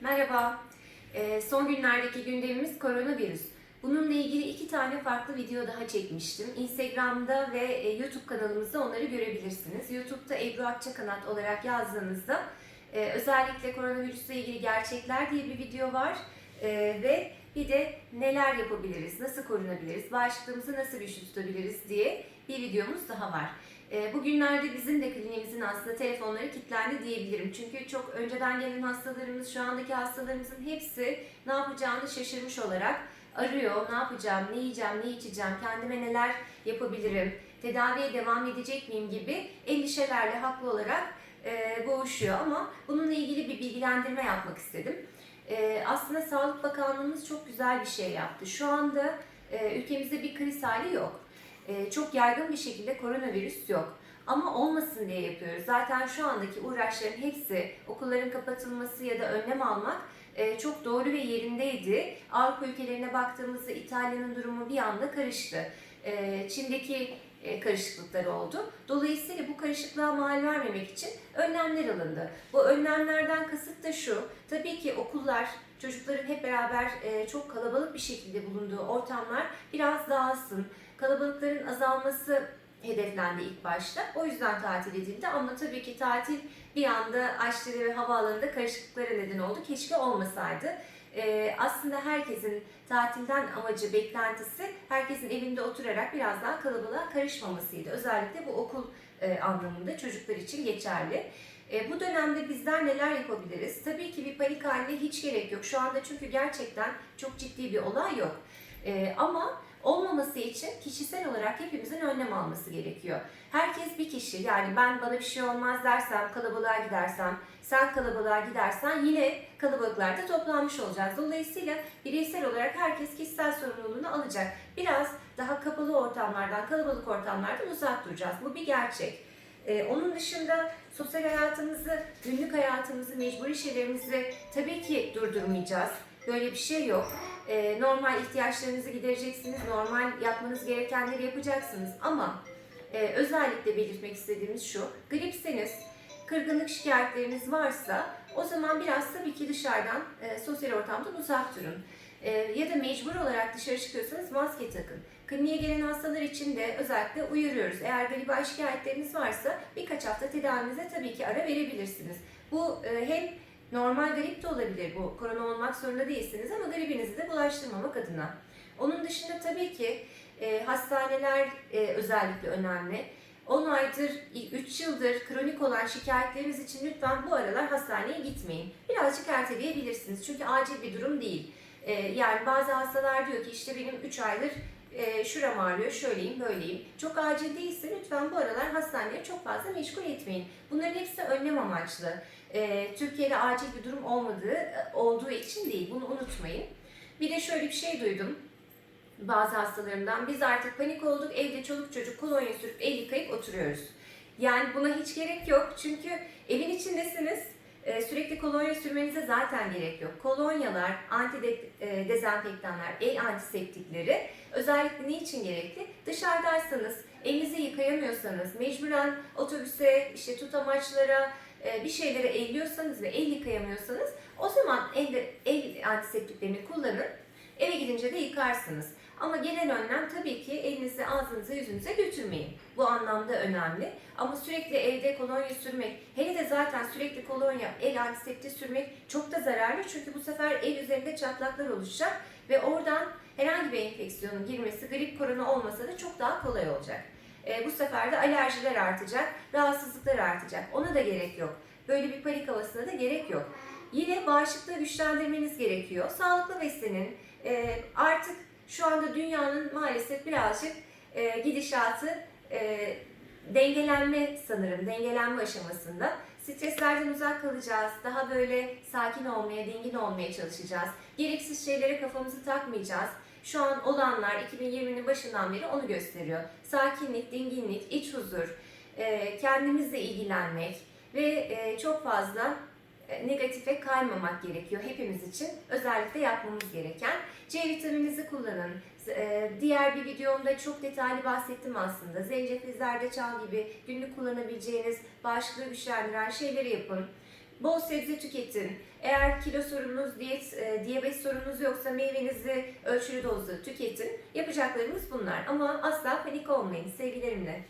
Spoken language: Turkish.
Merhaba. Ee, son günlerdeki gündemimiz koronavirüs. Bununla ilgili iki tane farklı video daha çekmiştim. Instagram'da ve e, YouTube kanalımızda onları görebilirsiniz. YouTube'da Ebru Akçakanat olarak yazdığınızda e, özellikle koronavirüsle ilgili gerçekler diye bir video var. E, ve bir de neler yapabiliriz, nasıl korunabiliriz, bağışıklığımızı nasıl güçlü tutabiliriz diye bir videomuz daha var. E, Bugünlerde bizim de kliniğimizin aslında telefonları kilitlendi diyebilirim. Çünkü çok önceden gelen hastalarımız, şu andaki hastalarımızın hepsi ne yapacağını şaşırmış olarak arıyor. Ne yapacağım, ne yiyeceğim, ne içeceğim, kendime neler yapabilirim, tedaviye devam edecek miyim gibi endişelerle haklı olarak e, boğuşuyor. Ama bununla ilgili bir bilgilendirme yapmak istedim. E, aslında Sağlık Bakanlığımız çok güzel bir şey yaptı. Şu anda e, ülkemizde bir kriz hali yok. E, çok yaygın bir şekilde koronavirüs yok. Ama olmasın diye yapıyoruz. Zaten şu andaki uğraşların hepsi okulların kapatılması ya da önlem almak e, çok doğru ve yerindeydi. Avrupa ülkelerine baktığımızda İtalya'nın durumu bir anda karıştı. E, Çin'deki e, karışıklıklar oldu. Dolayısıyla bu karışıklığa mal vermemek için önlemler alındı. Bu önlemlerden kasıt da şu, tabii ki okullar, çocukların hep beraber çok kalabalık bir şekilde bulunduğu ortamlar biraz dağılsın. Kalabalıkların azalması hedeflendi ilk başta. O yüzden tatil edildi ama tabii ki tatil bir anda aşçıları ve havaalanında karışıklıklara neden oldu. Keşke olmasaydı. Ee, aslında herkesin tatilden amacı, beklentisi herkesin evinde oturarak biraz daha kalabalığa karışmamasıydı. Özellikle bu okul e, anlamında çocuklar için geçerli. E, bu dönemde bizler neler yapabiliriz? Tabii ki bir panik haline hiç gerek yok. Şu anda çünkü gerçekten çok ciddi bir olay yok. E, ama olmaması için kişisel olarak hepimizin önlem alması gerekiyor. Herkes bir kişi yani ben bana bir şey olmaz dersem, kalabalığa gidersem, sen kalabalığa gidersen yine kalabalıklarda toplanmış olacağız. Dolayısıyla bireysel olarak herkes kişisel sorumluluğunu alacak. Biraz daha kapalı ortamlardan, kalabalık ortamlardan uzak duracağız. Bu bir gerçek. Ee, onun dışında sosyal hayatımızı, günlük hayatımızı, mecburi şeylerimizi tabii ki durdurmayacağız. Böyle bir şey yok. Ee, normal ihtiyaçlarınızı gidereceksiniz, normal yapmanız gerekenleri yapacaksınız. Ama e, özellikle belirtmek istediğimiz şu, gripseniz, kırgınlık şikayetleriniz varsa o zaman biraz tabii ki dışarıdan, e, sosyal ortamdan uzak durun. E, ya da mecbur olarak dışarı çıkıyorsanız maske takın. Kliniğe gelen hastalar için de özellikle uyarıyoruz. Eğer gribal şikayetleriniz varsa birkaç hafta tedavinize tabii ki ara verebilirsiniz. Bu e, hem normal grip de olabilir bu. Korona olmak zorunda değilsiniz ama gribinizi de bulaştırmamak adına. Onun dışında tabii ki e, hastaneler e, özellikle önemli. 10 aydır, 3 yıldır kronik olan şikayetleriniz için lütfen bu aralar hastaneye gitmeyin. Birazcık erteleyebilirsiniz çünkü acil bir durum değil. E, yani bazı hastalar diyor ki işte benim 3 aydır e, şuram ağrıyor, şöyleyim, böyleyim. Çok acil değilse lütfen bu aralar hastaneye çok fazla meşgul etmeyin. Bunların hepsi önlem amaçlı. E, Türkiye'de acil bir durum olmadığı olduğu için değil, bunu unutmayın. Bir de şöyle bir şey duydum bazı hastalarımdan. Biz artık panik olduk, evde çoluk çocuk kolonya sürüp el yıkayıp oturuyoruz. Yani buna hiç gerek yok çünkü evin içindesiniz. E, Sürekli kolonya sürmenize zaten gerek yok. Kolonyalar, anti e, el antiseptikleri özellikle niçin gerekli? Dışarıdaysanız, elinizi yıkayamıyorsanız, mecburen otobüse, işte tutamaçlara, e, bir şeylere elliyorsanız ve el yıkayamıyorsanız o zaman el, el antiseptiklerini kullanın. Eve gidince de yıkarsınız. Ama genel önlem tabii ki elinizi ağzınıza yüzünüze götürmeyin. Bu anlamda önemli. Ama sürekli evde kolonya sürmek, hele de zaten sürekli kolonya, el antiseptik sürmek çok da zararlı. Çünkü bu sefer el üzerinde çatlaklar oluşacak ve oradan herhangi bir enfeksiyonun girmesi, grip korona olmasa da çok daha kolay olacak. E, bu sefer de alerjiler artacak, rahatsızlıklar artacak. Ona da gerek yok. Böyle bir panik havasına da gerek yok. Yine bağışıklığı güçlendirmeniz gerekiyor. Sağlıklı beslenin. E, artık şu anda dünyanın maalesef birazcık e, gidişatı e, dengelenme sanırım, dengelenme aşamasında. Streslerden uzak kalacağız, daha böyle sakin olmaya, dingin olmaya çalışacağız. Gereksiz şeylere kafamızı takmayacağız. Şu an olanlar 2020'nin başından beri onu gösteriyor. Sakinlik, dinginlik, iç huzur, e, kendimizle ilgilenmek ve e, çok fazla negatife kaymamak gerekiyor hepimiz için. Özellikle yapmamız gereken. C vitamininizi kullanın. E, Diğer bir videomda çok detaylı bahsettim aslında. Zencefil, zerdeçal gibi günlük kullanabileceğiniz bağışıklığı güçlendiren şeyleri yapın. Bol sebze tüketin. Eğer kilo sorununuz, diyet, e, diyabet sorununuz yoksa meyvenizi ölçülü dozda tüketin. Yapacaklarımız bunlar ama asla panik olmayın sevgilerimle.